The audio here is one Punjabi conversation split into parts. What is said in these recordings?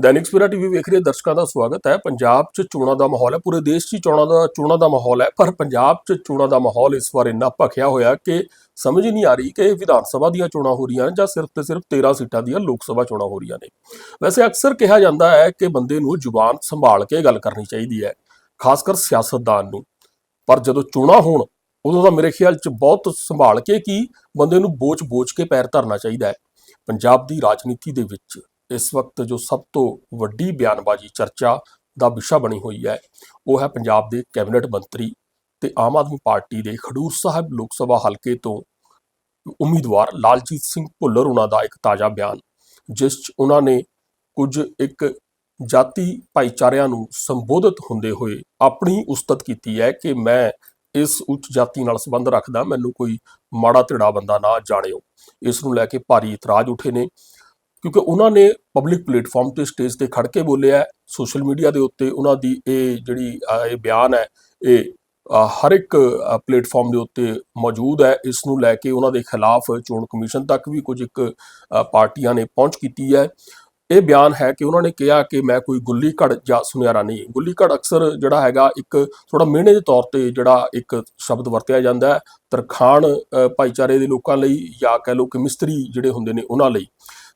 ਦੈਨਿਕ ਸਵੇਰਾ ਟੀਵੀ ਵੇਖ ਰਹੇ ਦਰਸ਼ਕਾਂ ਦਾ ਸਵਾਗਤ ਹੈ। ਪੰਜਾਬ 'ਚ ਚੋਣਾਂ ਦਾ ਮਾਹੌਲ ਹੈ। ਪੂਰੇ ਦੇਸ਼ 'ਚ ਚੋਣਾਂ ਦਾ ਚੋਣਾਂ ਦਾ ਮਾਹੌਲ ਹੈ। ਪਰ ਪੰਜਾਬ 'ਚ ਚੋਣਾਂ ਦਾ ਮਾਹੌਲ ਇਸ ਵਾਰ ਇੰਨਾ ਭਖਿਆ ਹੋਇਆ ਕਿ ਸਮਝ ਹੀ ਨਹੀਂ ਆ ਰਹੀ ਕਿ ਇਹ ਵਿਧਾਨ ਸਭਾ ਦੀਆਂ ਚੋਣਾਂ ਹੋ ਰਹੀਆਂ ਨੇ ਜਾਂ ਸਿਰਫ ਤੇ ਸਿਰਫ 13 ਸੀਟਾਂ ਦੀਆਂ ਲੋਕ ਸਭਾ ਚੋਣਾਂ ਹੋ ਰਹੀਆਂ ਨੇ। ਵੈਸੇ ਅਕਸਰ ਕਿਹਾ ਜਾਂਦਾ ਹੈ ਕਿ ਬੰਦੇ ਨੂੰ ਜ਼ੁਬਾਨ ਸੰਭਾਲ ਕੇ ਗੱਲ ਕਰਨੀ ਚਾਹੀਦੀ ਹੈ ਖਾਸ ਕਰ ਸਿਆਸਤਦਾਨ ਨੂੰ। ਪਰ ਜਦੋਂ ਚੋਣਾਂ ਹੋਣ, ਉਦੋਂ ਤਾਂ ਮੇਰੇ ਖਿਆਲ 'ਚ ਬਹੁਤ ਸੰਭਾਲ ਕੇ ਕੀ ਬੰਦੇ ਨੂੰ ਬੋਝ ਬੋਝ ਕੇ ਪੈਰ ਧਰਨਾ ਚਾਹੀਦਾ ਹੈ। ਪੰਜਾਬ ਦੀ ਰਾਜਨੀਤੀ ਦੇ ਵਿੱਚ ਇਸ ਵਕਤ ਜੋ ਸਭ ਤੋਂ ਵੱਡੀ ਬਿਆਨਬਾਜ਼ੀ ਚਰਚਾ ਦਾ ਵਿਸ਼ਾ ਬਣੀ ਹੋਈ ਹੈ, ਉਹ ਹੈ ਪੰਜਾਬ ਦੇ ਕੈਬਨਿਟ ਮੰਤਰੀ ਤੇ ਆਮ ਆਦਮੀ ਪਾਰਟੀ ਦੇ ਖਡੂਰ ਸਾਹਿਬ ਲੋਕ ਸਭਾ ਹਲਕੇ ਤੋਂ ਉਮੀਦਵਾਰ ਲਾਲਜੀਤ ਸਿੰਘ ਭੁੱਲਰ ਉਹਨਾਂ ਦਾ ਇੱਕ ਤਾਜ਼ਾ ਬਿਆਨ, ਜਿਸ 'ਚ ਉਹਨਾਂ ਨੇ ਕੁਝ ਇੱਕ ਜਾਤੀ ਭਾਈਚਾਰਿਆਂ ਨੂੰ ਸੰਬੋਧਿਤ ਹੁੰਦੇ ਹੋਏ ਆਪਣੀ ਉਸਤਤ ਕੀਤੀ ਹੈ ਕਿ ਮੈਂ ਇਸ ਉੱਚ ਜਾਤੀ ਨਾਲ ਸੰਬੰਧ ਰੱਖਦਾ, ਮੈਨੂੰ ਕੋਈ ਮਾੜਾ ਧਿੜਾ ਬੰਦਾ ਨਾ ਜਾਣਿਓ। ਇਸ ਨੂੰ ਲੈ ਕੇ ਭਾਰੀ ਇਤਰਾਜ਼ ਉੱਠੇ ਨੇ। ਕਿਉਂਕਿ ਉਹਨਾਂ ਨੇ ਪਬਲਿਕ ਪਲੇਟਫਾਰਮ ਤੇ ਸਟੇਜ ਤੇ ਖੜ ਕੇ ਬੋਲਿਆ ਸੋਸ਼ਲ ਮੀਡੀਆ ਦੇ ਉੱਤੇ ਉਹਨਾਂ ਦੀ ਇਹ ਜਿਹੜੀ ਇਹ ਬਿਆਨ ਹੈ, ਇਹ ਹਰ ਇੱਕ ਪਲੇਟਫਾਰਮ ਦੇ ਉੱਤੇ ਮੌਜੂਦ ਹੈ। ਇਸ ਨੂੰ ਲੈ ਕੇ ਉਹਨਾਂ ਦੇ ਖਿਲਾਫ ਚੋਣ ਕਮਿਸ਼ਨ ਤੱਕ ਵੀ ਕੁਝ ਇੱਕ ਪਾਰਟੀਆਂ ਨੇ ਪਹੁੰਚ ਕੀਤੀ ਹੈ। ਇਹ ਬਿਆਨ ਹੈ ਕਿ ਉਹਨਾਂ ਨੇ ਕਿਹਾ ਕਿ ਮੈਂ ਕੋਈ ਗੁੱਲੀ ਘੜ ਜਾਂ ਸੁਨਿਆਰਾ ਨਹੀਂ। ਗੁੱਲੀ ਘੜ ਅਕਸਰ ਜਿਹੜਾ ਹੈਗਾ ਇੱਕ ਥੋੜਾ ਮਿਹਣੇ ਦੇ ਤੌਰ ਤੇ ਜਿਹੜਾ ਇੱਕ ਸ਼ਬਦ ਵਰਤਿਆ ਜਾਂਦਾ ਹੈ, ਤਰਖਾਣ ਭਾਈਚਾਰੇ ਦੇ ਲੋਕਾਂ ਲਈ ਜਾਂ ਕਹਿ ਲਓ ਕਿ ਮਿਸਤਰੀ ਜਿਹੜੇ ਹੁੰਦੇ ਨੇ ਉਹਨਾਂ ਲਈ।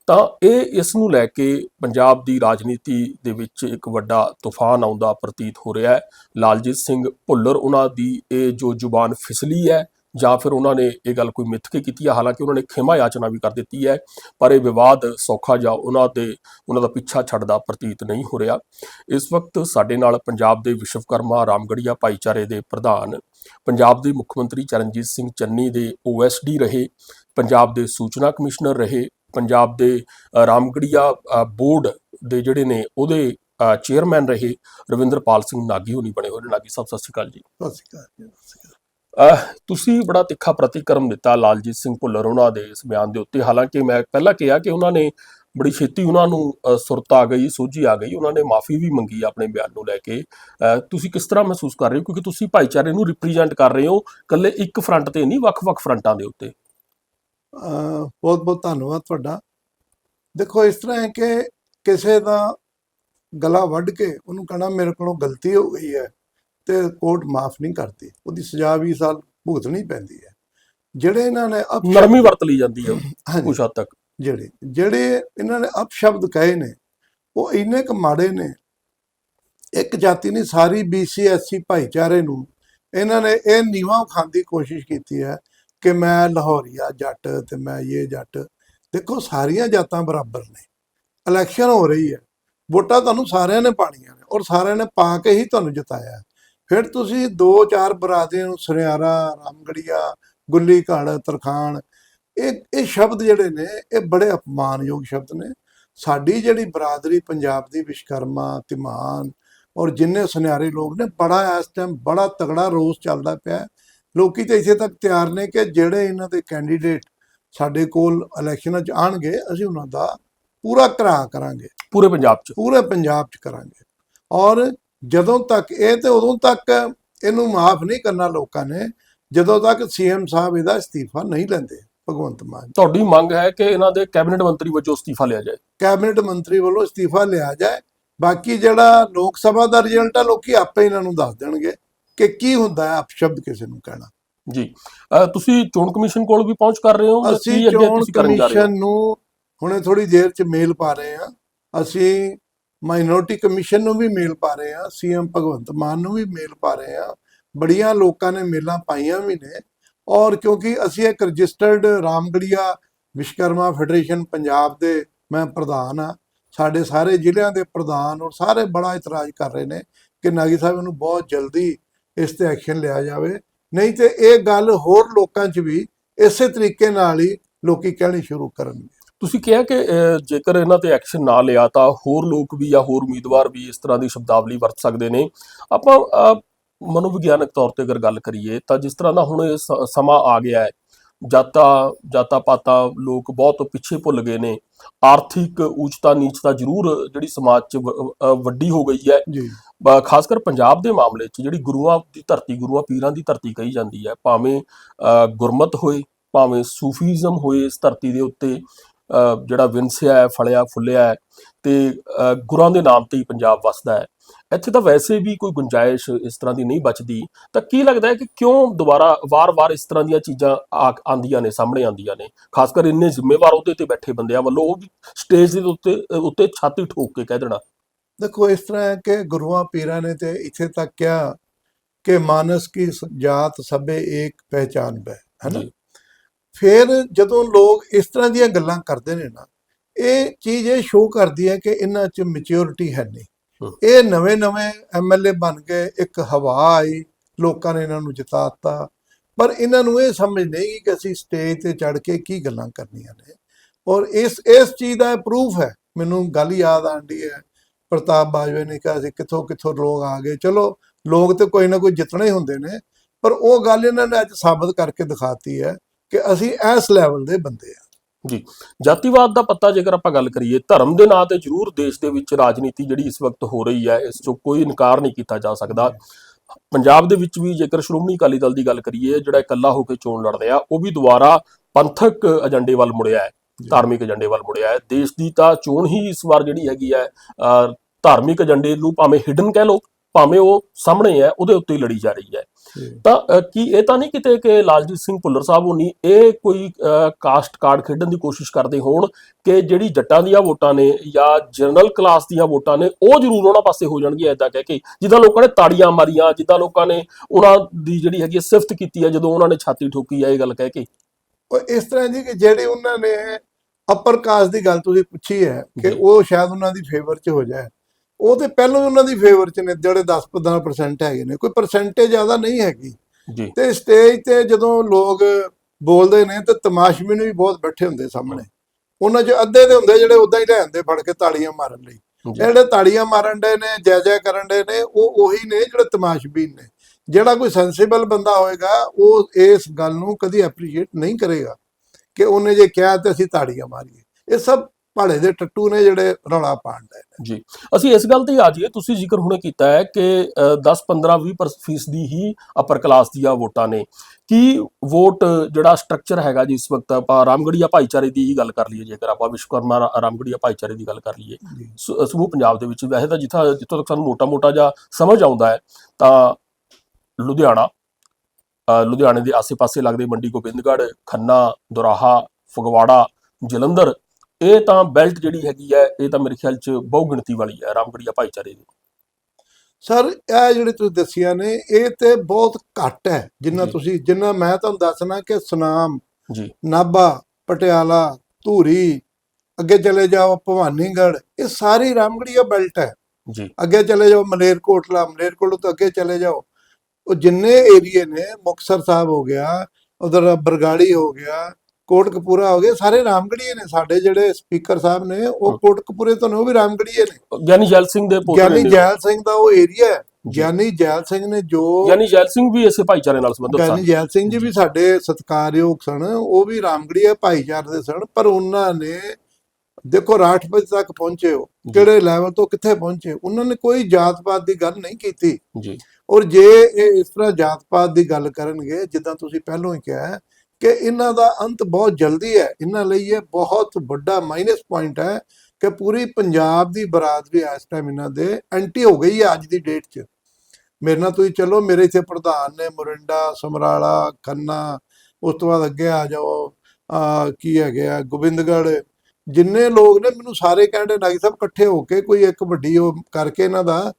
ਤਾਂ ਇਹ ਇਸ ਨੂੰ ਲੈ ਕੇ ਪੰਜਾਬ ਦੀ ਰਾਜਨੀਤੀ ਦੇ ਵਿੱਚ ਇੱਕ ਵੱਡਾ ਤੂਫਾਨ ਆਉਂਦਾ ਪ੍ਰਤੀਤ ਹੋ ਰਿਹਾ ਹੈ। ਲਾਲਜੀਤ ਸਿੰਘ ਭੁੱਲਰ ਉਹਨਾਂ ਦੀ ਇਹ ਜੋ ਜ਼ੁਬਾਨ ਫਿਸਲੀ ਹੈ ਜਾਂ ਫਿਰ ਉਹਨਾਂ ਨੇ ਇਹ ਗੱਲ ਕੋਈ ਮਿੱਥ ਕੇ ਕੀਤੀ ਹੈ, ਹਾਲਾਂਕਿ ਉਹਨਾਂ ਨੇ ਖਿਮਾ ਯਾਚਨਾ ਵੀ ਕਰ ਦਿੱਤੀ ਹੈ, ਪਰ ਇਹ ਵਿਵਾਦ ਸੌਖਾ ਜਾਂ ਉਹਨਾਂ 'ਤੇ ਉਹਨਾਂ ਦਾ ਪਿੱਛਾ ਛੱਡਦਾ ਪ੍ਰਤੀਤ ਨਹੀਂ ਹੋ ਰਿਹਾ। ਇਸ ਵਕਤ ਸਾਡੇ ਨਾਲ ਪੰਜਾਬ ਦੇ ਵਿਸ਼ਵਕਰਮਾ ਰਾਮਗੜੀਆ ਭਾਈਚਾਰੇ ਦੇ ਪ੍ਰਧਾਨ, ਪੰਜਾਬ ਦੇ ਮੁੱਖ ਮੰਤਰੀ ਚਰਨਜੀਤ ਸਿੰਘ ਚੰਨੀ ਦੇ ਓਐਸਡੀ ਰਹੇ, ਪੰਜਾਬ ਦੇ ਸੂਚਨਾ ਕਮਿਸ਼ਨਰ ਰਹੇ ਪੰਜਾਬ ਦੇ ਰਾਮਗੜੀਆ ਬੋਰਡ ਦੇ ਜਿਹੜੇ ਨੇ ਉਹਦੇ ਚੇਅਰਮੈਨ ਰਹੇ ਰਵਿੰਦਰਪਾਲ ਸਿੰਘ ਨਾਗੀ ਹੋਣੀ ਬਣੇ ਹੋਏ ਨੇ। ਨਾਗੀ ਸਾਹਿਬ ਸਤਿ ਸ਼੍ਰੀ ਅਕਾਲ ਜੀ। ਸਤਿ ਸ਼੍ਰੀ ਅਕਾਲ ਜੀ, ਸਤਿ ਸ਼੍ਰੀ ਅਕਾਲ। ਤੁਸੀਂ ਬੜਾ ਤਿੱਖਾ ਪ੍ਰਤੀਕਰਮ ਦਿੱਤਾ ਲਾਲਜੀਤ ਸਿੰਘ ਭੁੱਲਰ ਉਹਨਾਂ ਦੇ ਇਸ ਬਿਆਨ ਦੇ ਉੱਤੇ। ਹਾਲਾਂਕਿ ਮੈਂ ਪਹਿਲਾਂ ਕਿਹਾ ਕਿ ਉਹਨਾਂ ਨੇ ਬੜੀ ਛੇਤੀ ਉਹਨਾਂ ਨੂੰ ਸੁਰਤ ਆ ਗਈ ਸੋਝੀ ਆ ਗਈ। ਉਹਨਾਂ ਨੇ ਮਾਫੀ ਵੀ ਮੰਗੀ ਆਪਣੇ ਬਿਆਨ ਨੂੰ ਲੈ ਕੇ। ਤੁਸੀਂ ਕਿਸ ਤਰ੍ਹਾਂ ਮਹਿਸੂਸ ਕਰ ਰਹੇ ਹੋ? ਕਿਉਂਕਿ ਤੁਸੀਂ ਭਾਈਚਾਰੇ ਨੂੰ ਰਿਪਰੈਜ਼ੈਂਟ ਕਰ ਰਹੇ ਹੋ। ਇਕੱਲੇ ਇੱਕ ਫਰੰਟ ਤੇ ਨਹੀਂ ਵੱਖ-ਵੱਖ ਫਰੰਟਾਂ ਦੇ ਉੱਤੇ। ਬਹੁਤ ਬਹੁਤ ਧੰਨਵਾਦ ਤੁਹਾਡਾ। ਦੇਖੋ ਇਸ ਤਰ੍ਹਾਂ ਹੈ ਕਿ ਕਿਸੇ ਦਾ ਗਲਾ ਵੱਢ ਕੇ ਉਹਨੂੰ ਕਹਣਾ ਮੇਰੇ ਕੋਲੋਂ ਗਲਤੀ ਹੋ ਗਈ ਹੈ ਤੇ ਕੋਰਟ ਮਾਫ ਨਹੀਂ ਕਰਦੀ। ਉਹਦੀ ਸਜ਼ਾ 20 ਸਾਲ ਭੁਗਤਣੀ ਪੈਂਦੀ ਹੈ। ਜਿਹੜੇ ਇਹਨਾਂ ਨੇ ਨਰਮੀ ਵਰਤ ਲਈ ਜਾਂਦੀ ਹੈ ਕੁਛ ਹੱਦ ਤੱਕ। ਜਿਹੜੇ ਜਿਹੜੇ ਇਹਨਾਂ ਨੇ ਅਪਸ਼ਬਦ ਕਹੇ ਨੇ ਉਹ ਇੰਨੇ ਕੁ ਮਾੜੇ ਨੇ। ਇੱਕ ਜਾਤੀ ਨਹੀਂ ਸਾਰੀ BC SC ਭਾਈਚਾਰੇ ਨੂੰ ਇਹਨਾਂ ਨੇ ਇਹ ਨੀਵਾਂ ਖਾਣ ਦੀ ਕੋਸ਼ਿਸ਼ ਕੀਤੀ ਹੈ ਕਿ ਮੈਂ ਲਾਹੌਰੀਆ ਜੱਟ ਤੇ ਮੈਂ ਇਹ ਜੱਟ। ਦੇਖੋ, ਸਾਰੀਆਂ ਜਾਤਾਂ ਬਰਾਬਰ ਨੇ। ਇਲੈਕਸ਼ਨ ਹੋ ਰਹੀ ਹੈ। ਵੋਟਾਂ ਤੁਹਾਨੂੰ ਸਾਰਿਆਂ ਨੇ ਪਾਣੀਆਂ ਨੇ ਔਰ ਸਾਰਿਆਂ ਨੇ ਪਾ ਕੇ ਹੀ ਤੁਹਾਨੂੰ ਜਿਤਾਇਆ ਫਿਰ ਤੁਸੀਂ ਦੋ ਚਾਰ ਬਰਾਦਰੀਆਂ ਨੂੰ ਸੁਨਿਆਰਾ, ਰਾਮਗੜੀਆ ਗੁੱਲੀ ਘੜ ਤਰਖਾਣ, ਇਹ ਇਹ ਸ਼ਬਦ ਜਿਹੜੇ ਨੇ, ਇਹ ਬੜੇ ਅਪਮਾਨਯੋਗ ਸ਼ਬਦ ਨੇ। ਸਾਡੀ ਜਿਹੜੀ ਬਰਾਦਰੀ ਪੰਜਾਬ ਦੀ ਵਿਸ਼ਕਰਮਾ ਤਿਮਾਨ ਔਰ ਜਿੰਨੇ ਸੁਨਿਆਰੇ ਲੋਕ ਨੇ, ਬੜਾ ਇਸ ਟਾਈਮ ਬੜਾ ਤਗੜਾ ਰੋਸ ਚੱਲਦਾ ਪਿਆ ਲੋਕੀ ਤੇ ਇਸੇ ਤੱਕ ਤਿਆਰ ਨੇ ਕਿ ਜਿਹੜੇ ਇਹਨਾਂ ਦੇ ਕੈਂਡੀਡੇਟ ਸਾਡੇ ਕੋਲ ਇਲੈਕਸ਼ਨਾਂ 'ਚ ਆਣਗੇ ਅਸੀਂ ਉਹਨਾਂ ਦਾ ਪੂਰਾ ਘਰਾ ਕਰਾਂਗੇ। ਪੂਰੇ ਪੰਜਾਬ 'ਚ? ਪੂਰੇ ਪੰਜਾਬ 'ਚ ਕਰਾਂਗੇ। ਔਰ ਜਦੋਂ ਤੱਕ ਇਹ ਤੇ ਉਦੋਂ ਤੱਕ ਇਹਨੂੰ ਮਾਫ ਨਹੀਂ ਕਰਨਾ ਲੋਕਾਂ ਨੇ ਜਦੋਂ ਤੱਕ ਸੀਐਮ ਸਾਹਿਬ ਇਹਦਾ ਅਸਤੀਫਾ ਨਹੀਂ ਲੈਂਦੇ ਭਗਵੰਤ ਮਾਨ ਤੁਹਾਡੀ ਮੰਗ ਹੈ ਕਿ ਇਹਨਾਂ ਦੇ ਕੈਬਨਿਟ ਮੰਤਰੀ ਵਜੋਂ ਅਸਤੀਫਾ ਲਿਆ ਜਾਏ? ਕੈਬਨਿਟ ਮੰਤਰੀ ਵੱਲੋਂ ਅਸਤੀਫਾ ਲਿਆ ਜਾਏ। ਬਾਕੀ ਜਿਹੜਾ ਲੋਕ ਸਭਾ ਦਾ ਰਿਜ਼ਲਟ ਆ ਲੋਕੀ ਆਪੇ ਇਹਨਾਂ ਨੂੰ ਦੱਸ ਦੇਣਗੇ। ਕਿ ਕੀ ਹੁੰਦਾ ਹੈ ਅਪਸ਼ਬਦ ਕਿਸੇ ਨੂੰ ਕਹਿਣਾ? ਜੀ। ਤੁਸੀਂ ਚੋਣ ਕਮਿਸ਼ਨ ਕੋਲ ਵੀ ਪਹੁੰਚ ਕਰ ਰਹੇ ਹੋ ਅਸੀਂ ਚੋਣ ਕਮਿਸ਼ਨ ਨੂੰ ਹੁਣੇ ਥੋੜੀ ਦੇਰ ਚ ਮੇਲ ਪਾ ਰਹੇ ਹਾਂ। ਅਸੀਂ ਮਾਈਨੋਰਟੀ ਕਮਿਸ਼ਨ ਨੂੰ ਵੀ ਮੇਲ ਪਾ ਰਹੇ ਹਾਂ ਸੀਐਮ ਭਗਵੰਤ ਮਾਨ ਨੂੰ ਵੀ ਮੇਲ ਪਾ ਰਹੇ ਹਾਂ। ਬੜੀਆਂ ਲੋਕਾਂ ਨੇ ਮੇਲਾਂ ਪਾਈਆਂ ਵੀ ਨੇ। ਔਰ ਕਿਉਂਕਿ ਅਸੀਂ ਇੱਕ ਰਜਿਸਟਰਡ ਰਾਮਗੜੀਆ ਵਿਸ਼ਕਰਮਾ ਫੈਡਰੇਸ਼ਨ ਪੰਜਾਬ ਦੇ ਮੈਂ ਪ੍ਰਧਾਨ ਆ ਸਾਡੇ ਸਾਰੇ ਜ਼ਿਲ੍ਹਿਆਂ ਦੇ ਪ੍ਰਧਾਨ ਔਰ ਸਾਰੇ ਬੜਾ ਇਤਰਾਜ਼ ਕਰ ਰਹੇ ਨੇ ਕਿ ਨਾਗੀ ਸਾਹਿਬ ਨੂੰ ਬਹੁਤ ਜਲਦੀ ਇਸ ਤੇ ਐਕਸ਼ਨ ਲਿਆ ਜਾਵੇ। ਨਹੀਂ ਤੇ ਇਹ ਗੱਲ ਹੋਰ ਲੋਕਾਂ 'ਚ ਵੀ ਇਸੇ ਤਰੀਕੇ ਨਾਲ ਹੀ ਲੋਕੀ ਕਹਿਣੀ ਸ਼ੁਰੂ ਕਰਨਗੇ। ਤੁਸੀਂ ਕਿਹਾ ਕਿ ਜੇਕਰ ਇਹਨਾਂ ਤੇ ਐਕਸ਼ਨ ਨਾ ਲਿਆ ਤਾਂ ਹੋਰ ਲੋਕ ਵੀ ਜਾਂ ਹੋਰ ਉਮੀਦਵਾਰ ਵੀ ਇਸ ਤਰ੍ਹਾਂ ਦੀ ਸ਼ਬਦਾਵਲੀ ਵਰਤ ਸਕਦੇ ਨੇ। ਆਪਾਂ ਮਨੋਵਿਗਿਆਨਕ ਤੌਰ ਤੇ ਅਗਰ ਗੱਲ ਕਰੀਏ ਤਾਂ ਜਿਸ ਤਰ੍ਹਾਂ ਦਾ ਹੁਣ ਇਹ ਸ- ਸਮਾਂ ਆ ਗਿਆ ਹੈ ਜਾਤਾਂ ਜਾਤਾਂ ਪਾਤਾਂ ਲੋਕ ਬਹੁਤ ਪਿੱਛੇ ਭੁੱਲ ਗਏ ਨੇ। ਆਰਥਿਕ ਉੱਚਤਾ ਨੀਚਤਾ ਜ਼ਰੂਰ ਜਿਹੜੀ ਸਮਾਜ 'ਚ ਵੱਡੀ ਹੋ ਗਈ ਹੈ। ਜੀ। ਖਾਸ ਕਰ ਪੰਜਾਬ ਦੇ ਮਾਮਲੇ 'ਚ ਜਿਹੜੀ ਗੁਰੂਆਂ ਦੀ ਧਰਤੀ ਗੁਰੂਆਂ ਪੀਰਾਂ ਦੀ ਧਰਤੀ ਕਹੀ ਜਾਂਦੀ ਹੈ। ਭਾਵੇਂ ਗੁਰਮਤ ਹੋਏ ਭਾਵੇਂ ਸੂਫੀਜ਼ਮ ਹੋਏ ਇਸ ਧਰਤੀ ਦੇ ਉੱਤੇ ਜਿਹੜਾ ਵਿੰਸਿਆ ਹੈ ਫਲਿਆ ਫੁੱਲਿਆ ਹੈ ਤੇ ਗੁਰਾਂ ਦੇ ਨਾਮ ਤੇ ਹੀ ਪੰਜਾਬ ਵਸਦਾ ਹੈ। ਇੱਥੇ ਤਾਂ ਵੈਸੇ ਵੀ ਕੋਈ ਗੁੰਜਾਇਸ਼ ਇਸ ਤਰ੍ਹਾਂ ਦੀ ਨਹੀਂ ਬਚਦੀ। ਤਾਂ ਕੀ ਲੱਗਦਾ ਹੈ ਕਿ ਕਿਉਂ ਦੁਬਾਰਾ ਵਾਰ-ਵਾਰ ਇਸ ਤਰ੍ਹਾਂ ਦੀਆਂ ਚੀਜ਼ਾਂ ਆ- ਆਉਂਦੀਆਂ ਨੇ ਸਾਹਮਣੇ ਆਉਂਦੀਆਂ ਨੇ? ਖਾਸ ਕਰ ਇੰਨੇ ਜ਼ਿੰਮੇਵਾਰ ਉਹਦੇ ਤੇ ਬੈਠੇ ਬੰਦਿਆਂ ਵੱਲੋਂ ਉਹ ਵੀ ਸਟੇਜ ਦੇ ਉੱਤੇ ਉੱਤੇ ਛਾਤੀ ਠੋਕ ਕੇ ਕਹਿ ਦੇਣਾ। ਦੇਖੋ ਇਸ ਤਰ੍ਹਾਂ ਹੈ ਕਿ ਗੁਰੂਆਂ ਪੀਰਾਂ ਨੇ ਤੇ ਇੱਥੇ ਤੱਕ ਕਿਹਾ ਕਿ ਮਾਨਸ ਕੀ ਜਾਤ ਸਭੇ ਏਕ ਪਹਿਚਾਨ ਬੈ ਹੈਨਾ ਫਿਰ ਜਦੋਂ ਲੋਕ ਇਸ ਤਰ੍ਹਾਂ ਦੀਆਂ ਗੱਲਾਂ ਕਰਦੇ ਨੇ ਨਾ ਇਹ ਚੀਜ਼ ਇਹ ਸ਼ੋਅ ਕਰਦੀ ਹੈ ਕਿ ਇਹਨਾਂ 'ਚ ਮੈਚਿਓਰਿਟੀ ਹੈ ਨਹੀਂ। ਇਹ ਨਵੇਂ-ਨਵੇਂ ਐਮਐਲਏ ਬਣ ਕੇ ਇੱਕ ਹਵਾ ਆਈ ਲੋਕਾਂ ਨੇ ਇਹਨਾਂ ਨੂੰ ਜਿਤਾਤਾ। ਪਰ ਇਹਨਾਂ ਨੂੰ ਇਹ ਸਮਝ ਨਹੀਂ ਕਿ ਅਸੀਂ ਸਟੇਜ ਤੇ ਚੜ ਕੇ ਕੀ ਗੱਲਾਂ ਕਰਨੀਆਂ ਨੇ। ਔਰ ਇਸ ਇਸ ਚੀਜ਼ ਦਾ ਪ੍ਰੂਫ ਹੈ। ਮੈਨੂੰ ਗੱਲ ਯਾਦ ਆਂਦੀ ਹੈ। ਪ੍ਰਤਾਪ ਬਾਜਵੇ ਨੇ ਕਿਹਾ ਸੀ ਕਿੱਥੋਂ ਕਿੱਥੋਂ ਲੋਕ ਆ ਗਏ। ਚਲੋ ਲੋਕ ਤੇ ਕੋਈ ਨਾ ਕੋਈ ਜਿੱਤਣੇ ਹੀ ਹੁੰਦੇ ਨੇ। ਪਰ ਉਹ ਗੱਲ ਇਹਨਾਂ ਨੇ ਅੱਜ ਸਾਬਤ ਕਰਕੇ ਦਿਖਾਤੀ ਹੈ ਕਿ ਅਸੀਂ ਇਸ ਲੈਵਲ ਦੇ ਬੰਦੇ ਆ ਜਾਤੀਵਾਦ ਦਾ ਪੱਤਾ ਜੇਕਰ ਆਪਾਂ ਗੱਲ ਕਰੀਏ ਧਰਮ ਦੇ ਨਾਂ ਤੇ ਜ਼ਰੂਰ ਦੇਸ਼ ਦੇ ਵਿੱਚ ਰਾਜਨੀਤੀ ਜਿਹੜੀ ਇਸ ਵਕਤ ਹੋ ਰਹੀ ਹੈ ਇਸ ਤੋਂ ਕੋਈ ਇਨਕਾਰ ਨਹੀਂ ਕੀਤਾ ਜਾ ਸਕਦਾ। ਪੰਜਾਬ ਦੇ ਵਿੱਚ ਵੀ ਜੇਕਰ ਸ਼੍ਰੋਮਣੀ ਅਕਾਲੀ ਦਲ ਦੀ ਗੱਲ ਕਰੀਏ ਜਿਹੜਾ ਇਕੱਲਾ ਹੋ ਕੇ ਚੋਣ ਲੜ ਰਿਹਾ ਉਹ ਵੀ ਦੁਬਾਰਾ ਪੰਥਕ ਏਜੰਡੇ ਵੱਲ ਮੁੜਿਆ ਹੈ ਧਾਰਮਿਕ ਏਜੰਡੇ ਵੱਲ ਮੁੜਿਆ ਹੈ। ਦੇਸ਼ ਦੀ ਤਾਂ ਚੋਣ ਹੀ ਇਸ ਵਾਰ ਜਿਹੜੀ ਹੈਗੀ ਹੈ ਧਾਰਮਿਕ ਏਜੰਡੇ ਨੂੰ ਭਾਵੇਂ ਹਿਡਨ ਕਹਿ ਲਓ ਭਾਵੇਂ ਉਹ ਸਾਹਮਣੇ ਹੈ ਉਹਦੇ ਉੱਤੇ ਹੀ ਲੜੀ ਜਾ ਰਹੀ ਹੈ। ਤਾਂ ਕੀ ਇਹ ਤਾਂ ਨਹੀਂ ਕਿਤੇ ਕਿ ਲਾਲਜੀਤ ਸਿੰਘ ਭੁੱਲਰ ਸਾਹਿਬ ਹੋਣੀ ਇਹ ਕੋਈ ਕਾਸਟ ਕਾਰਡ ਖੇਡਣ ਦੀ ਕੋਸ਼ਿਸ਼ ਕਰਦੇ ਹੋਣ ਕਿ ਜਿਹੜੀ ਜੱਟਾਂ ਦੀਆਂ ਵੋਟਾਂ ਨੇ ਜਾਂ ਜਨਰਲ ਕਲਾਸ ਦੀਆਂ ਵੋਟਾਂ ਨੇ ਉਹ ਜ਼ਰੂਰ ਉਹਨਾਂ ਪਾਸੇ ਹੋ ਜਾਣਗੀਆਂ ਐਦਾਂ ਕਹਿ ਕੇ ਜਿੱਦਾਂ ਲੋਕਾਂ ਨੇ ਤਾੜੀਆਂ ਮਾਰੀਆਂ ਜਿੱਦਾਂ ਲੋਕਾਂ ਨੇ ਉਹਨਾਂ ਦੀ ਜਿਹੜੀ ਹੈਗੀ ਸਿਫਤ ਕੀਤੀ ਹੈ ਜਦੋਂ ਉਹਨਾਂ ਨੇ ਛਾਤੀ ਠੋਕੀ ਹੈ ਇਹ ਗੱਲ ਕਹਿ ਕੇ। ਉਹ ਇਸ ਤਰ੍ਹਾਂ ਜੀ ਕਿ ਜਿਹੜੇ ਉਹਨਾਂ ਨੇ ਅਪਰ ਕਾਸਟ ਦੀ ਗੱਲ ਤੁਸੀਂ ਪੁੱਛੀ ਹੈ ਕਿ। ਉਹ ਸ਼ਾਇਦ ਉਹਨਾਂ ਦੀ ਫੇਵਰ 'ਚ ਹੋ ਜਾਏ। ਉਹ ਤੇ ਪਹਿਲਾਂ ਹੀ ਉਹਨਾਂ ਦੀ ਫੇਵਰ 'ਚ ਨੇ ਜਿਹੜੇ 10-15% ਹੈਗੇ ਨੇ। ਕੋਈ ਪਰਸੈਂਟੇਜ ਜ਼ਿਆਦਾ ਨਹੀਂ ਹੈਗੀ। ਜੀ। ਤੇ ਸਟੇਜ ਤੇ ਜਦੋਂ ਲੋਕ ਬੋਲਦੇ ਨੇ ਤੇ ਤਮਾਸ਼ਬੀਨ ਵੀ ਬਹੁਤ ਬੈਠੇ ਹੁੰਦੇ ਸਾਹਮਣੇ। ਉਹਨਾਂ 'ਚ ਅੱਧੇ ਦੇ ਹੁੰਦੇ ਜਿਹੜੇ ਉਦਾਂ ਹੀ ਲੈਂਦੇ ਫੜ ਕੇ ਤਾੜੀਆਂ ਮਾਰਨ ਲਈ। ਜਿਹੜੇ ਤਾੜੀਆਂ ਮਾਰਨ ਦੇ ਨੇ ਜੈ ਜੈ ਕਰਨ ਦੇ ਨੇ ਉਹ ਉਹੀ ਨੇ ਜਿਹੜੇ ਤਮਾਸ਼ਬੀਨ ਨੇ। ਜਿਹੜਾ ਕੋਈ ਸੈਂਸੀਬਲ ਬੰਦਾ ਹੋਏਗਾ ਉਹ ਇਸ ਗੱਲ ਨੂੰ ਕਦੀ ਐਪਰੀਸ਼ੀਏਟ ਨਹੀਂ ਕਰੇਗਾ ਕਿ ਉਹਨੇ ਜੇ ਕਿਹਾ ਤੇ ਅਸੀਂ ਤਾੜੀਆਂ ਮਾਰੀਏ। ਇਹ ਸਭ ਭਾੜੇ ਦੇ ਟੱਟੂ ਨੇ ਜਿਹੜੇ ਰੌਲਾ ਪਾਉਂਦੇ ਨੇ। ਜੀ ਅਸੀਂ ਇਸ ਗੱਲ ਤੇ ਆ ਜਾਈਏ ਤੁਸੀਂ ਜ਼ਿਕਰ ਹੁਣੇ ਕੀਤਾ ਹੈ ਕਿ ਅ, 10 15 20 ਫੀਸਦੀ ਹੀ ਅਪਰ ਕਲਾਸ ਦੀਆਂ ਵੋਟਾਂ ਨੇ। ਕੀ ਵੋਟ ਜਿਹੜਾ ਸਟਰਕਚਰ ਹੈਗਾ ਜੀ ਇਸ ਵਕਤ ਆਪਾਂ ਰਾਮਗੜੀਆ ਭਾਈਚਾਰੇ ਦੀ ਹੀ ਗੱਲ ਕਰ ਲਈਏ ਜੇਕਰ ਆਪਾਂ ਵਿਸ਼ਵਕਰਮਾ ਰਾਮਗੜੀਆ ਭਾਈਚਾਰੇ ਦੀ ਗੱਲ ਕਰ ਲਈਏ। ਸਮੂਹ ਪੰਜਾਬ ਦੇ ਵਿੱਚ ਵੈਸੇ ਤਾਂ ਜਿੱਥਾ ਜਿੱਥੋਂ ਤੱਕ ਸਾਨੂੰ ਮੋਟਾ-ਮੋਟਾ ਜਾਂ ਸਮਝ ਆਉਂਦਾ ਹੈ ਤਾਂ ਲੁਧਿਆਣਾ ਲੁਧਿਆਣੇ ਦੇ ਆਸ-ਪਾਸੇ ਲੱਗਦੇ ਮੰਡੀ ਗੋਬਿੰਦਗੜ੍ਹ ਖੰਨਾ ਦੁਰਾਹਾ ਫਗਵਾੜਾ ਜਲੰਧਰ ਇਹ ਤਾਂ ਬੈਲਟ ਜਿਹੜੀ ਹੈਗੀ ਹੈ ਇਹ ਤਾਂ ਮੇਰੇ ਖਿਆਲ ਚ ਬਹੁ ਗਿਣਤੀ ਵਾਲੀ ਹੈ ਰਾਮਗੜੀਆ ਭਾਈਚਾਰੇ ਦੀ। ਸਰ ਇਹ ਜਿਹੜੇ ਤੁਸੀਂ ਦੱਸੀਆਂ ਨੇ ਇਹ ਤੇ ਬਹੁਤ ਘੱਟ ਹੈ ਜਿੰਨਾ। ਤੁਸੀਂ ਜਿੰਨਾ ਮੈਂ ਤੁਹਾਨੂੰ ਦੱਸਣਾ ਕਿ ਸੁਨਾਮ ਜੀ। ਨਾਭਾ ਪਟਿਆਲਾ ਧੂਰੀ ਅੱਗੇ ਚਲੇ ਜਾਓ ਭਵਾਨੀਗੜ੍ਹ ਇਹ ਸਾਰੀ ਰਾਮਗੜੀਆ ਬੈਲਟ ਹੈ। ਜੀ। ਅੱਗੇ ਚਲੇ ਜਾਓ ਮਲੇਰਕੋਟਲਾ ਮਲੇਰਕੋਟਲਾ ਤੋਂ ਅੱਗੇ ਚਲੇ ਜਾਓ। ਉਹ ਜਿੰਨੇ ਏਰੀਏ ਨੇ ਮੁਕਤਸਰ ਸਾਹਿਬ ਹੋ ਗਿਆ ਉਧਰ ਬਰਗਾੜੀ ਹੋ ਗਿਆ ਕੋਟਕਪੂਰਾ ਹੋ ਗਿਆ ਸਾਰੇ ਰਾਮਗੜੀਏ ਨੇ ਸਾਡੇ ਜਿਹੜੇ ਸਪੀਕਰ ਸਾਹਿਬ ਨੇ ਉਹ। ਕੋਟਕਪੂਰੇ ਤੋਂ ਨੇ ਉਹ ਵੀ ਰਾਮਗੜੀਏ ਨੇ। ਗਿਆਨੀ ਜੈਲ ਸਿੰਘ ਦੇ ਪੋਤੇ ਗਿਆਨੀ ਜੈਲ ਸਿੰਘ ਦਾ ਉਹ ਏਰੀਆ ਹੈ। ਗਿਆਨੀ ਜੈਲ ਸਿੰਘ ਨੇ ਜੋ ਗਿਆਨੀ ਜੈਲ ਸਿੰਘ ਵੀ ਇਸੇ ਭਾਈਚਾਰੇ ਨਾਲ ਸੰਬੰਧਿਤ ਗਿਆਨੀ ਸਨ ਜੈਲ ਸਿੰਘ ਜੀ ਵੀ ਸਾਡੇ ਸਤਿਕਾਰਯੋਗ ਸਨ ਉਹ ਵੀ ਰਾਮਗੜੀਆ ਭਾਈਚਾਰੇ ਦੇ ਸਨ ਪਰ ਉਹਨਾਂ ਨੇ ਦੇਖੋ ਰਾਸ਼ਟਰਪਤੀ ਤੱਕ ਪਹੁੰਚੇ ਹੋ। ਕਿਹੜੇ ਲੈਵਲ ਤੋਂ ਕਿੱਥੇ ਪਹੁੰਚੇ? ਉਹਨਾਂ ਨੇ ਕੋਈ ਜਾਤ ਪਾਤ ਦੀ ਗੱਲ ਨਹੀਂ ਕੀਤੀ। ਜੀ। ਔਰ ਜੇ ਇਹ ਇਸ ਤਰ੍ਹਾਂ ਜਾਤ ਪਾਤ ਦੀ ਗੱਲ ਕਰਨਗੇ ਜਿੱਦਾਂ ਤੁਸੀਂ ਪਹਿਲਾਂ ਹੀ ਕਿਹਾ ਹੈ, ਕਿ ਇਹਨਾਂ ਦਾ ਅੰਤ ਬਹੁਤ ਜਲਦੀ ਹੈ। ਇਹਨਾਂ ਲਈ ਇਹ ਬਹੁਤ ਵੱਡਾ ਮਾਈਨਸ ਪੁਆਇੰਟ ਹੈ ਕਿ ਪੂਰੀ ਪੰਜਾਬ ਦੀ ਬਰਾਦਰੀ ਇਸ ਟਾਈਮ ਇਹਨਾਂ ਦੇ ਐਂਟੀ ਹੋ ਗਈ ਹੈ ਅੱਜ ਦੀ ਡੇਟ 'ਚ। ਮੇਰੇ ਨਾਲ ਤੁਸੀਂ ਚਲੋ, ਮੇਰੇ ਇੱਥੇ ਪ੍ਰਧਾਨ ਨੇ ਮੁਰਿੰਡਾ, ਸਮਰਾਲਾ, ਖੰਨਾ, ਉਸ ਤੋਂ ਬਾਅਦ ਅੱਗੇ ਆ ਜਾਓ ਕੀ ਹੈਗੇ ਆ, ਗੋਬਿੰਦਗੜ੍ਹ, ਜਿੰਨੇ ਲੋਕ ਨੇ ਮੈਨੂੰ ਸਾਰੇ ਕਹਿੰਦੇ ਨਾਗੀ ਸਾਹਿਬ ਇਕੱਠੇ ਹੋ ਕੇ ਕੋਈ ਇੱਕ ਵੱਡੀ ਉਹ ਕਰਕੇ ਇਹਨਾਂ ਦਾ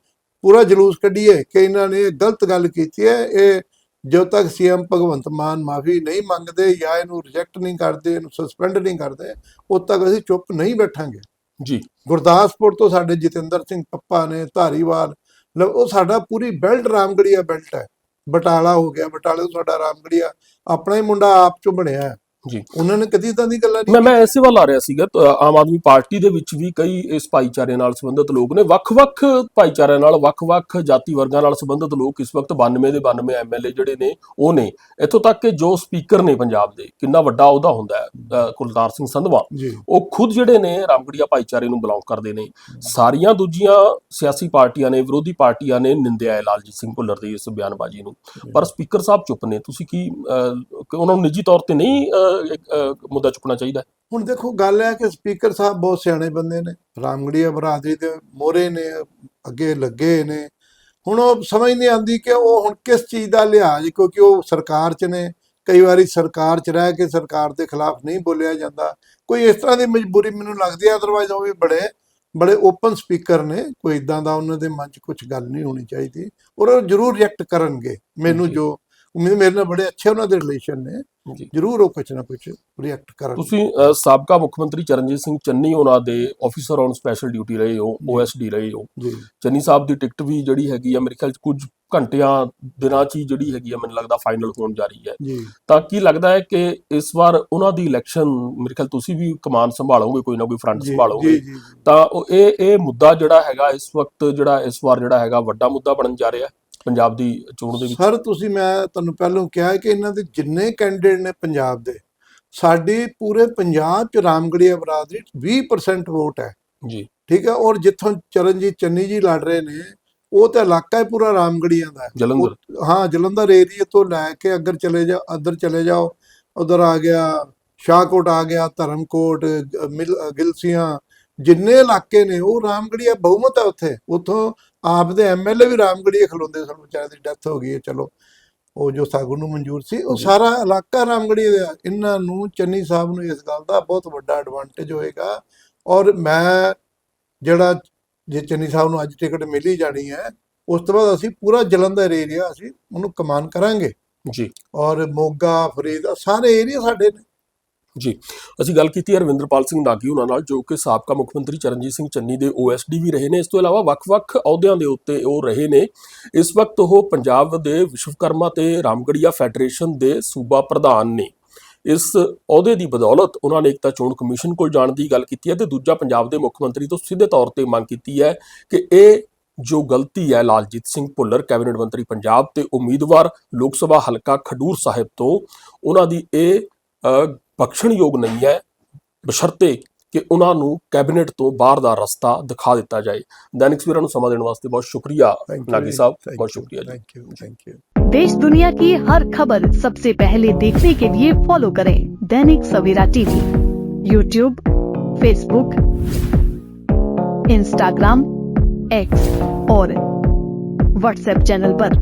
ਪੂਰਾ ਜਲੂਸ ਕੱਢੀਏ ਕਿ ਇਹਨਾਂ ਨੇ ਇਹ ਗਲਤ ਗੱਲ ਕੀਤੀ ਹੈ। ਇਹ ਜਦੋਂ ਤੱਕ ਸੀਐਮ ਭਗਵੰਤ ਮਾਨ ਮਾਫੀ ਨਹੀਂ ਮੰਗਦੇ ਜਾਂ ਇਹਨੂੰ ਰਿਜੈਕਟ ਨਹੀਂ ਕਰਦੇ ਇਹਨੂੰ ਸਸਪੈਂਡ ਨਹੀਂ ਕਰਦੇ ਉਦ ਤੱਕ ਅਸੀਂ ਚੁੱਪ ਨਹੀਂ ਬੈਠਾਂਗੇ। ਜੀ। ਗੁਰਦਾਸਪੁਰ ਤੋਂ ਸਾਡੇ ਜਤਿੰਦਰ ਸਿੰਘ ਪੱਪਾ ਨੇ ਧਾਰੀਵਾਲ ਲ- ਉਹ ਸਾਡਾ ਪੂਰੀ ਬੈਲਟ ਰਾਮਗੜੀਆ ਬੈਲਟ ਹੈ। ਬਟਾਲਾ ਹੋ ਗਿਆ ਬਟਾਲੇ ਤੋਂ ਸਾਡਾ ਰਾਮਗੜੀਆ ਆਪਣਾ ਹੀ ਮੁੰਡਾ ਆਪ ਚੋਂ ਬਣਿਆ ਹੈ। ਜੀ। ਉਹਨਾਂ ਨੇ ਕਦੀ ਤਾਂ ਦੀ ਗੱਲਾਂ ਨਹੀਂ ਮੈਂ ਮੈਂ ਇਸੇ ਵੱਲ ਆ ਰਿਹਾ ਸੀਗਾ ਆਮ ਆਦਮੀ ਪਾਰਟੀ ਦੇ ਵਿੱਚ ਵੀ ਕਈ ਇਸ ਭਾਈਚਾਰੇ ਨਾਲ ਸੰਬੰਧਿਤ ਲੋਕ ਨੇ। ਵੱਖ-ਵੱਖ ਭਾਈਚਾਰਿਆਂ ਨਾਲ ਵੱਖ-ਵੱਖ ਜਾਤੀ ਵਰਗਾਂ ਨਾਲ ਸੰਬੰਧਿਤ ਲੋਕ ਇਸ ਵਕਤ 92 ਦੇ 92 ਐਮਐਲਏ ਜਿਹੜੇ ਨੇ ਉਹ ਨੇ। ਇੱਥੋਂ ਤੱਕ ਕਿ ਜੋ ਸਪੀਕਰ ਨੇ ਪੰਜਾਬ ਦੇ ਕਿੰਨਾ ਵੱਡਾ ਉਹਦਾ ਹੁੰਦਾ ਹੈ ਕੁਲਤਾਰ ਸਿੰਘ ਸੰਧਵਾ ਉਹ ਖੁਦ ਜਿਹੜੇ ਨੇ ਰਾਮਗੜੀਆ ਭਾਈਚਾਰੇ ਨੂੰ ਬਿਲੋਂਗ ਕਰਦੇ ਨੇ। ਸਾਰੀਆਂ ਦੂਜੀਆਂ ਸਿਆਸੀ ਪਾਰਟੀਆਂ ਨੇ ਵਿਰੋਧੀ ਪਾਰਟੀਆਂ ਨੇ ਨਿੰਦਿਆ ਹੈ ਲਾਲਜੀਤ ਸਿੰਘ ਭੁੱਲਰ ਦੀ ਇਸ ਬਿਆਨਬਾਜ਼ੀ ਨੂੰ। ਪਰ ਸਪੀਕਰ ਸਾਹਿਬ ਚੁੱਪ ਨੇ। ਤੁਸੀਂ ਕੀ ਉਹਨਾਂ ਨੂੰ ਨਿੱਜੀ ਤੌਰ ਤੇ ਨਹੀਂ ਮੁੱਦਾ ਚੁੱਕਣਾ ਚਾਹੀਦਾ ਹੈ। ਹੁਣ ਦੇਖੋ ਗੱਲ ਹੈ ਕਿ ਸਪੀਕਰ ਸਾਹਿਬ ਬਹੁਤ ਸਿਆਣੇ ਬੰਦੇ ਨੇ। ਰਾਮਗੜੀਆ ਬਰਾਦਰੀ ਦੇ ਮੋਰੇ ਨੇ ਅੱਗੇ ਲੱਗੇ ਨੇ। ਹੁਣ ਉਹ ਸਮਝ ਨਹੀਂ ਆਉਂਦੀ ਕਿ ਉਹ ਹੁਣ ਕਿਸ ਚੀਜ਼ ਦਾ ਲਿਹਾਜ਼ ਕਿਉਂਕਿ ਉਹ ਸਰਕਾਰ 'ਚ ਨੇ। ਕਈ ਵਾਰੀ ਸਰਕਾਰ 'ਚ ਰਹਿ ਕੇ ਸਰਕਾਰ ਦੇ ਖਿਲਾਫ ਨਹੀਂ ਬੋਲਿਆ ਜਾਂਦਾ। ਕੋਈ ਇਸ ਤਰ੍ਹਾਂ ਦੀ ਮਜਬੂਰੀ ਮੈਨੂੰ ਲੱਗਦੀ ਹੈ ਅਦਰਵਾਈਜ਼ ਉਹ ਵੀ ਬੜੇ ਬੜੇ ਓਪਨ ਸਪੀਕਰ ਨੇ। ਕੋਈ ਇਦਾਂ ਦਾ ਉਹਨਾਂ ਦੇ ਮਨ 'ਚ ਕੁਝ ਗੱਲ ਨਹੀਂ ਹੋਣੀ ਚਾਹੀਦੀ। ਔਰ ਉਹ ਜ਼ਰੂਰ ਰਿਐਕਟ ਕਰਨਗੇ ਮੈਨੂੰ ਜੀ। ਉਮੀਦ ਮੇਰੇ ਨਾਲ ਬੜੇ ਅੱਛੇ ਉਹਨਾਂ ਦੇ ਰਿਲੇਸ਼ਨ ਨੇ। ਜ਼ਰੂਰ ਉਹ ਕੁਝ ਨਾ ਕੁਝ ਰਿਐਕਟ ਕਰਨਗੇ ਤੁਸੀਂ ਸਾਬਕਾ ਮੁੱਖ ਮੰਤਰੀ ਚਰਨਜੀਤ ਸਿੰਘ ਚੰਨੀ ਉਹਨਾਂ ਦੇ ਆਫੀਸਰ ਔਨ ਸਪੈਸ਼ਲ ਡਿਊਟੀ ਰਹੇ ਹੋ ਓਐਸਡੀ ਰਹੇ ਹੋ। ਚੰਨੀ ਸਾਹਿਬ ਦੀ ਟਿਕਟ ਵੀ ਜਿਹੜੀ ਹੈਗੀ ਆ ਮੇਰੇ ਖਿਆਲ ਚ ਕੁਝ ਘੰਟਿਆਂ ਦਿਨਾਂ ਚ ਹੀ ਜਿਹੜੀ ਹੈਗੀ ਆ ਮੈਨੂੰ ਲੱਗਦਾ ਫਾਈਨਲ ਹੋਣ ਜਾ ਰਹੀ ਹੈ। ਤਾਂ ਕੀ ਲੱਗਦਾ ਹੈ ਕਿ ਇਸ ਵਾਰ ਉਹਨਾਂ ਦੀ ਇਲੈਕਸ਼ਨ ਮੇਰੇ ਖਿਆਲ ਤੁਸੀਂ ਵੀ ਕਮਾਨ ਸੰਭਾਲੋਗੇ ਕੋਈ ਨਾ ਕੋਈ ਫਰੰਟ ਸੰਭਾਲੋਗੇ। ਤਾਂ ਉਹ ਇਹ ਇਹ ਮੁੱਦਾ ਜਿਹੜਾ ਹੈਗਾ ਇਸ ਵਕਤ ਜਿਹੜਾ ਇਸ ਵਾਰ ਜਿਹੜਾ ਹੈਗਾ ਵੱਡਾ ਮੁੱਦਾ ਬਣਨ ਜਾ ਰਿਹਾ। ਹੈ ਪੰਜਾਬ ਦੀ ਚੋਣ ਦੇ ਵਿੱਚ। ਸਰ ਤੁਸੀਂ ਮੈਂ ਤੁਹਾਨੂੰ ਪਹਿਲਾਂ ਕਿਹਾ ਕਿ ਇਹਨਾਂ ਦੇ ਜਿੰਨੇ ਕੈਂਡੀਡੇਟ ਨੇ ਪੰਜਾਬ ਦੇ ਸਾਡੀ ਪੂਰੇ ਪੰਜਾਬ ਚ ਰਾਮਗੜੀਆ ਬਰਾਦਰੀ 'ਚ 20% ਵੋਟ ਹੈ। ਜੀ। ਠੀਕ ਹੈ ਔਰ ਜਿੱਥੋਂ ਚਰਨਜੀਤ ਚੰਨੀ ਜੀ ਲੜ ਰਹੇ ਨੇ ਉਹ ਤਾਂ ਇਲਾਕਾ ਹੀ ਪੂਰਾ ਰਾਮਗੜੀਆ ਦਾ ਹੈ। ਜਲੰਧਰ। ਹਾਂ ਜਲੰਧਰ ਏਰੀਆ ਤੋਂ ਲੈ ਕੇ ਅੱਗਰ ਚਲੇ ਜਾ ਅੱਧਰ ਚਲੇ ਜਾਓ ਉਧਰ ਆ ਗਿਆ ਸ਼ਾਹਕੋਟ ਆ ਗਿਆ ਧਰਮਕੋਟ ਗਿਲਸੀਆਂ ਜਿੰਨੇ ਇਲਾਕੇ ਨੇ ਉਹ ਰਾਮਗੜੀਆ ਬਹੁਮਤ ਹੈ ਉੱਥੇ। ਉੱਥੋਂ ਆਪ ਦੇ ਐਮਐਲਏ ਵੀ ਰਾਮਗੜੀਆ ਖਲੋਂਦੇ ਸਨ ਵਿਚਾਰੇ ਦੀ ਡੈਥ ਹੋ ਗਈ ਹੈ ਚਲੋ ਉਹ ਜੋ ਸਾਗੂ ਨੂੰ ਮਨਜ਼ੂਰ ਸੀ ਉਹ। ਸਾਰਾ ਇਲਾਕਾ ਰਾਮਗੜੀਆ ਦਾ। ਇਹਨਾਂ ਨੂੰ ਚੰਨੀ ਸਾਹਿਬ ਨੂੰ ਇਸ ਗੱਲ ਦਾ ਬਹੁਤ ਵੱਡਾ ਐਡਵਾਂਟੇਜ ਹੋਏਗਾ ਔਰ ਮੈਂ ਜਿਹੜਾ ਜੇ ਚੰਨੀ ਸਾਹਿਬ ਨੂੰ ਅੱਜ ਟਿਕਟ ਮਿਲੀ ਜਾਣੀ ਹੈ ਉਸ ਤੋਂ ਬਾਅਦ ਅਸੀਂ ਪੂਰਾ ਜਲੰਧਰ ਏਰੀਆ ਅਸੀਂ ਉਹਨੂੰ ਕਮਾਨ ਕਰਾਂਗੇ ਜੀ ਔਰ ਮੋਗਾ ਫਰੀਦ ਸਾਰੇ ਏਰੀਆ ਸਾਡੇ ਨੇ ਜੀ, ਅਸੀਂ ਗੱਲ ਕੀਤੀ ਹੈ ਰਵਿੰਦਰਪਾਲ ਸਿੰਘ ਨਾਗੀ ਉਹਨਾਂ ਨਾਲ, ਜੋ ਕਿ ਸਾਬਕਾ ਮੁੱਖ ਮੰਤਰੀ ਚਰਨਜੀਤ ਸਿੰਘ ਚੰਨੀ ਦੇ ਓਐਸਡੀ ਵੀ ਰਹੇ ਨੇ। ਇਸ ਤੋਂ ਇਲਾਵਾ ਵੱਖ-ਵੱਖ ਅਹੁਦਿਆਂ ਦੇ ਉੱਤੇ ਉਹ ਰਹੇ ਨੇ। ਇਸ ਵਕਤ ਉਹ ਪੰਜਾਬ ਦੇ ਵਿਸ਼ਵਕਰਮਾ ਤੇ ਰਾਮਗੜੀਆ ਫੈਡਰੇਸ਼ਨ ਦੇ ਸੂਬਾ ਪ੍ਰਧਾਨ ਨੇ। ਇਸ ਅਹੁਦੇ ਦੀ ਬਦੌਲਤ ਉਹਨਾਂ ਨੇ ਇੱਕ ਤਾਂ ਚੋਣ ਕਮਿਸ਼ਨ ਕੋਲ ਜਾਣ ਦੀ ਗੱਲ ਕੀਤੀ ਹੈ ਤੇ ਦੂਜਾ ਪੰਜਾਬ ਦੇ ਮੁੱਖ ਮੰਤਰੀ ਤੋਂ ਸਿੱਧੇ ਤੌਰ ਤੇ ਮੰਗ ਕੀਤੀ ਹੈ ਕਿ ਇਹ ਜੋ ਗਲਤੀ ਹੈ ਲਾਲਜੀਤ ਸਿੰਘ ਭੁੱਲਰ, ਕੈਬਨਿਟ ਮੰਤਰੀ ਪੰਜਾਬ ਤੇ ਉਮੀਦਵਾਰ ਲੋਕ ਸਭਾ ਹਲਕਾ ਖਡੂਰ ਸਾਹਿਬ ਤੋਂ, ਉਹਨਾਂ ਦੀ ਇਹ ਬਖਸ਼ਣਯੋਗ ਨਹੀਂ ਹੈ ਬਸ਼ਰਤੇ ਕਿ ਉਹਨਾਂ ਨੂੰ ਕੈਬਨਿਟ ਤੋਂ ਬਾਹਰ ਦਾ ਰਸਤਾ ਦਿਖਾ ਦਿੱਤਾ ਜਾਏ ਦੈਨਿਕ ਸਵੇਰਾ ਨੂੰ ਸਮਾਂ ਦੇਣ ਵਾਸਤੇ ਬਹੁਤ ਸ਼ੁਕਰੀਆ ਨਾਗੀ ਸਾਹਿਬ ਬਹੁਤ ਸ਼ੁਕਰੀਆ ਜੀ ਥੈਂਕ ਯੂ ਥੈਂਕ ਯੂ देश दुनिया की हर खबर सबसे पहले देखने के लिए फॉलो करें Dainik Savera TV YouTube Facebook Instagram X और व्हाट्सएप चैनल पर।